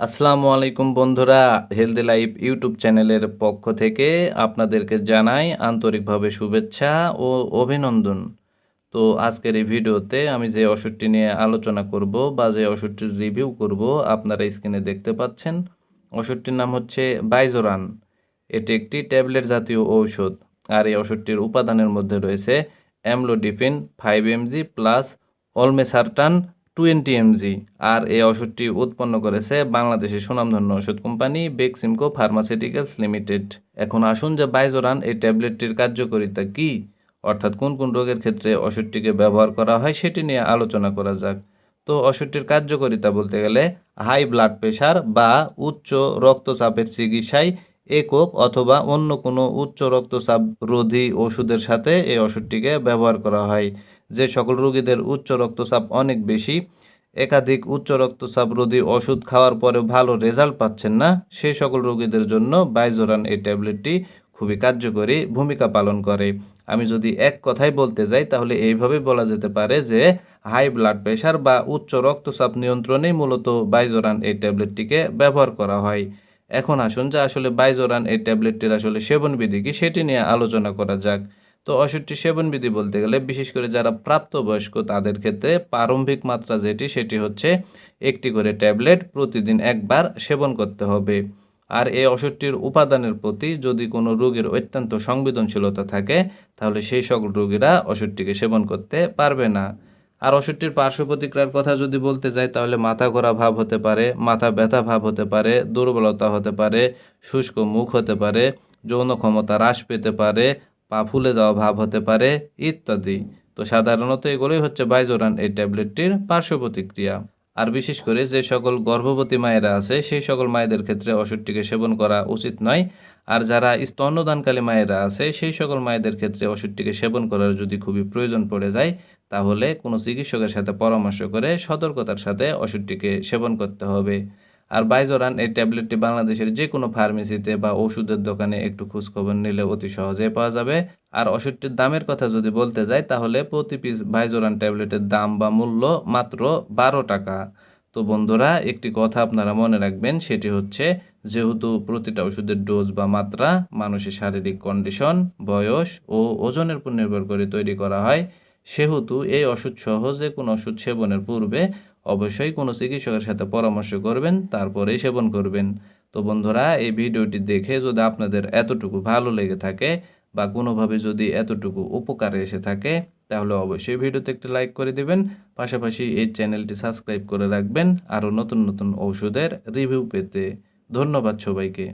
আসসালামু আলাইকুম বন্ধুরা হেলদি লাইফ ইউটিউব চ্যানেলের পক্ষ থেকে আপনাদেরকে জানাই আন্তরিকভাবে শুভেচ্ছা ও অভিনন্দন। তো আজকের এই ভিডিওতে আমি যে ওষুধটি নিয়ে আলোচনা করব বা যে ওষুধটির রিভিউ করব, আপনারা স্ক্রিনে দেখতে পাচ্ছেন। ওষুধটির নাম হচ্ছে বাইজোরান এটি একটি ট্যাবলেট জাতীয় ঔষধ। আর এই ওষুধটির উপাদানের মধ্যে রয়েছে amlodipine five mg plus olmesartan twenty mg আর এই ওষুধটি উৎপন্ন করেছে বাংলাদেশের সুনামধন্য ওষুধ কোম্পানি বেক্সিমকো ফার্মাসিউটিক্যালস লিমিটেড। এখন আসুন যে বাইজোরান এই ট্যাবলেটটির কার্যকারিতা কী, অর্থাৎ কোন কোন রোগের ক্ষেত্রে ওষুধটিকে ব্যবহার করা হয় সেটি নিয়ে আলোচনা করা যাক। তো ওষুধটির কার্যকারিতা বলতে গেলে হাই ব্লাড প্রেশার বা উচ্চ রক্তচাপের চিকিৎসায় একক অথবা অন্য কোনো উচ্চ রক্তচাপ রোধী ওষুধের সাথে এই ওষুধটিকে ব্যবহার করা হয়। যে সকল রোগীদের উচ্চ রক্তচাপ অনেক বেশি, একাধিক উচ্চ রক্তচাপ রোধী ওষুধ খাওয়ার পরে ভালো রেজাল্ট পাচ্ছেন না সেই সকল রোগীদের জন্য বাইজোরান এই ট্যাবলেটটি খুবই কার্যকরী ভূমিকা পালন করে। আমি যদি এক কথায় বলতে যাই, তাহলে এইভাবে বলা যেতে পারে যে, হাই ব্লাড প্রেশার বা উচ্চ রক্তচাপ নিয়ন্ত্রণেই মূলত বাইজোরান এই ট্যাবলেটটিকে ব্যবহার করা হয়। এখন আসুন যে আসলে বাইজোরান এই ট্যাবলেটটির আসলে সেবনবিধি কি, সেটি নিয়ে আলোচনা করা যাক। তো ওষুধটি সেবনবিধি বলতে গেলে বিশেষ করে যারা প্রাপ্তবয়স্ক তাদের ক্ষেত্রে প্রারম্ভিক মাত্রা যেটি, সেটি হচ্ছে একটি করে ট্যাবলেট প্রতিদিন একবার সেবন করতে হবে। আর এই ওষুধটির উপাদানের প্রতি যদি কোনো রোগীর অত্যন্ত সংবেদনশীলতা থাকে, তাহলে সেই সকল রোগীরা ওষুধটিকে সেবন করতে পারবে না। আর ওষুধটির পার্শ্ব প্রতিক্রিয়ার কথা যদি বলতে যাই, তাহলে মাথা ঘোরা ভাব হতে পারে, মাথা ব্যথা ভাব হতে পারে, দুর্বলতা হতে পারে, শুষ্ক মুখ হতে পারে, যৌন ক্ষমতা হ্রাস পেতে পারে পা ফুলে যাওয়া ভাব হতে পারে, ইত্যাদি। তো সাধারণত এগুলোই হচ্ছে বাইজোরান এই ট্যাবলেটটির পার্শ্ব প্রতিক্রিয়া। আর বিশেষ করে যে সকল গর্ভবতী মায়েরা আছে, সেই সকল মায়েদের ক্ষেত্রে ওষুধটিকে সেবন করা উচিত নয়। আর যারা স্তন্যদানকালী মায়েরা আছে, সেই সকল মায়েদের ক্ষেত্রে ওষুধটিকে সেবন করার যদি খুবই প্রয়োজন পড়ে যায়, তাহলে কোনো চিকিৎসকের সাথে পরামর্শ করে সতর্কতার সাথে ওষুধটিকে সেবন করতে হবে। আর বাইজোরান এই ট্যাবলেটটি বাংলাদেশের যে কোনো ফার্মেসিতে বা ওষুধের দোকানে একটু খোঁজখবর নিলে অতি সহজে পাওয়া যাবে। আর ওষুধটির দামের কথা যদি বলতে যাই, তাহলে প্রতি পিস বাইজোরান ট্যাবলেটের দাম বা মূল্য মাত্র বারো টাকা। তো বন্ধুরা, একটি কথা আপনারা মনে রাখবেন, সেটি হচ্ছে যেহেতু প্রতিটা ওষুধের ডোজ বা মাত্রা মানুষের শারীরিক কন্ডিশন, বয়স ও ওজনের উপর নির্ভর করে তৈরি করা হয়। সেহেতু এই ওষুধ সহজে কোনো ওষুধ সেবনের পূর্বে অবশ্যই কোনো চিকিৎসকের সাথে পরামর্শ করবেন তারপরে সেবন করবেন। তো বন্ধুরা, এই ভিডিওটি দেখে যদি আপনাদের এতটুকু ভালো লেগে থাকে বা কোনোভাবে যদি এতটুকু উপকারে এসে থাকে, তাহলে অবশ্যই ভিডিওতে একটি লাইক করে দেবেন। পাশাপাশি এই চ্যানেলটি সাবস্ক্রাইব করে রাখবেন। আরও নতুন নতুন ঔষধের রিভিউ পেতে ধন্যবাদ সবাইকে।